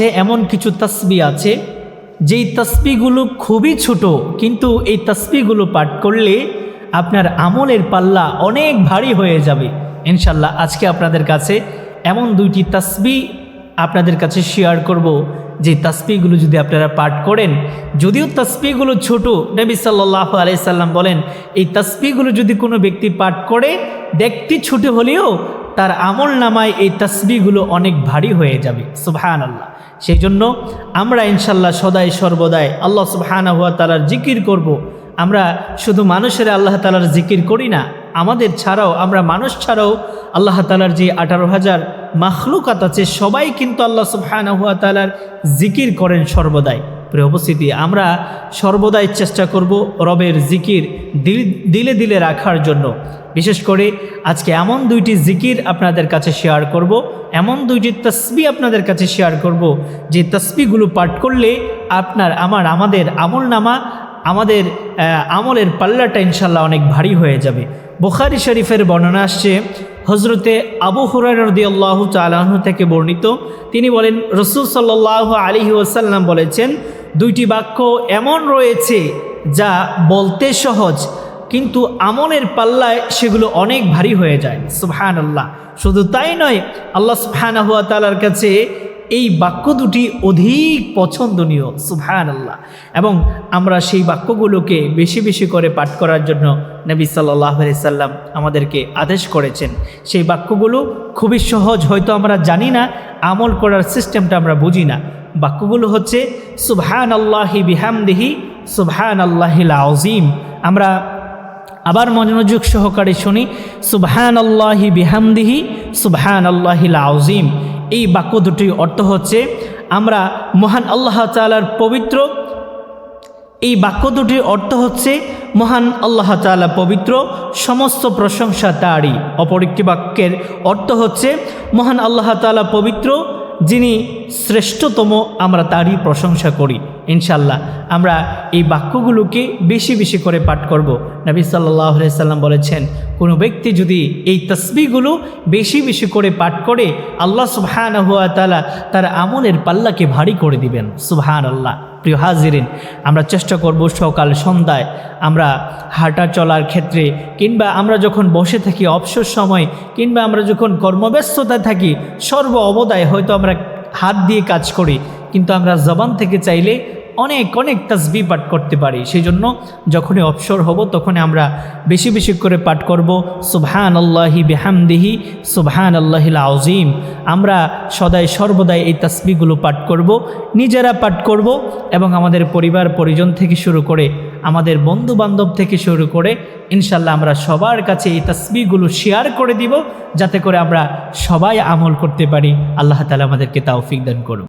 হচ্ছে এমন কিছু তসবি আছে, যেই তসবিগুলো খুবই ছোট, কিন্তু এই তসবিগুলো পাঠ করলে আপনার আমলের পাল্লা অনেক ভারী হয়ে যাবে। ইনশাল্লাহ আজকে আপনাদের কাছে এমন দুইটি তসবি আপনাদের কাছে শেয়ার করব, যে তসবিগুলো যদি আপনারা পাঠ করেন, যদিও তসবিগুলো ছোট, নবী সাল্লাহ আলাইসাল্লাম বলেন, এই তসবিগুলো যদি কোনো ব্যক্তি পাঠ করে দেখতে ছোট হলেও তার আমল নামায় এই তসবিগুলো অনেক ভারী হয়ে যাবে। সুবহান আল্লাহ সেই জন্য আমরা ইনশাল্লাহ সদাই সর্বদাই আল্লাহ সুবহানা হুয়া তালার জিকির করব। আমরা শুধু মানুষের আল্লাহ তালার জিকির করি না, আমাদের ছাড়াও, আমরা মানুষ ছাড়াও আল্লাহ তালার যে আঠারো হাজার মাখলুকাত আছে, সবাই কিন্তু আল্লাহ সুবহানা হুয়া তালার জিকির করেন সর্বদাই। প্রিয় উপস্থিতি, আমরা সর্বদাই চেষ্টা করব রবের জিকির দিল- দিলে রাখার জন্য। বিশেষ করে আজকে এমন দুইটি জিকির আপনাদের কাছে শেয়ার করব, এমন দুইটি তসবি আপনাদের কাছে শেয়ার করব, যে তসবিগুলো পাঠ করলে আপনার, আমার, আমাদের আমল নামা, আমাদের আমলের পাল্লাটা ইনশাল্লাহ অনেক ভারী হয়ে যাবে। বোখারি শরীফের বর্ণনা আসছে হজরতে আবু হুরারদি আল্লাহ তালাহ থেকে বর্ণিত। তিনি বলেন, রসুল সাল্লাহ আলী ওসাল্লাম বলেছেন দুইটি বাক্য এমন রয়েছে যা বলতে সহজ, কিন্তু আমলের পাল্লায় সেগুলো অনেক ভারী হয়ে যায়। সুবহান আল্লাহ শুধু তাই নয়, আল্লাহ সুবহান হুয়া তালার কাছে এই বাক্য দুটি অধিক পছন্দনীয়। সুবহান আল্লাহ এবং আমরা সেই বাক্যগুলোকে বেশি বেশি করে পাঠ করার জন্য নবী সাল্লাহ সাল্লাম আমাদেরকে আদেশ করেছেন। সেই বাক্যগুলো খুবই সহজ, হয়তো আমরা জানি না, আমল করার সিস্টেমটা আমরা বুঝি না। বাক্যগুলো হচ্ছে সুবহান আল্লাহি বিহামদিহি সুবহান আল্লাহিল আজিম আমরা আবার মনোযোগ সহকারে শুনি সুবহান আল্লাহি বিহামদিহি সুবহান আল্লাহিল আউজিম এই বাক্য দুটির অর্থ হচ্ছে, আমরা মহান আল্লাহ তালার পবিত্র এই বাক্য দুটির অর্থ হচ্ছে, মহান আল্লাহ তালা পবিত্র, সমস্ত প্রশংসা তারই। অপর একটি বাক্যের অর্থ হচ্ছে, মহান আল্লাহ তালা পবিত্র, যিনি শ্রেষ্ঠতম, আমরা তারই প্রশংসা করি। ইনশাল্লাহ আমরা এই বাক্যগুলোকে বেশি বেশি করে পাঠ করব। নবী সাল্লাহ সাল্লাম বলেছেন, কোনো ব্যক্তি যদি এই তসবিগুলো বেশি বেশি করে পাঠ করে, আল্লাহ সুবহান হুয়া তালা তার আমলের পাল্লাকে ভারী করে দিবেন। সুবহান আল্লাহ প্রিয় হাজিরিন, আমরা চেষ্টা করব সকাল, সন্ধ্যায় আমরা হাঁটা চলার ক্ষেত্রে, কিংবা আমরা যখন বসে থাকি অবসর সময়, কিংবা আমরা যখন কর্মব্যস্ততায় থাকি, সর্ব অবদায় হয়তো আমরা হাত দিয়ে কাজ করি, কিন্তু আমরা জবান থেকে চাইলে অনেক অনেক তাসবি পাঠ করতে পারি। সেই জন্য যখনই অবসর হব তখন আমরা বেশি বেশি করে পাঠ করব সুবহান আল্লাহি বেহামদিহি সুবহান আল্লাহিল আউজিম আমরা সদাই সর্বদাই এই তাসবিগুলো পাঠ করব, নিজেরা পাঠ করব এবং আমাদের পরিবার, পরিজন থেকে শুরু করে আমাদের বন্ধু বান্ধব থেকে শুরু করে ইনশাল্লাহ আমরা সবার কাছে এই তাসবিগুলো শেয়ার করে দিব, যাতে করে আমরা সবাই আমল করতে পারি। আল্লাহ তালা আমাদেরকে তাওফিক দান করুন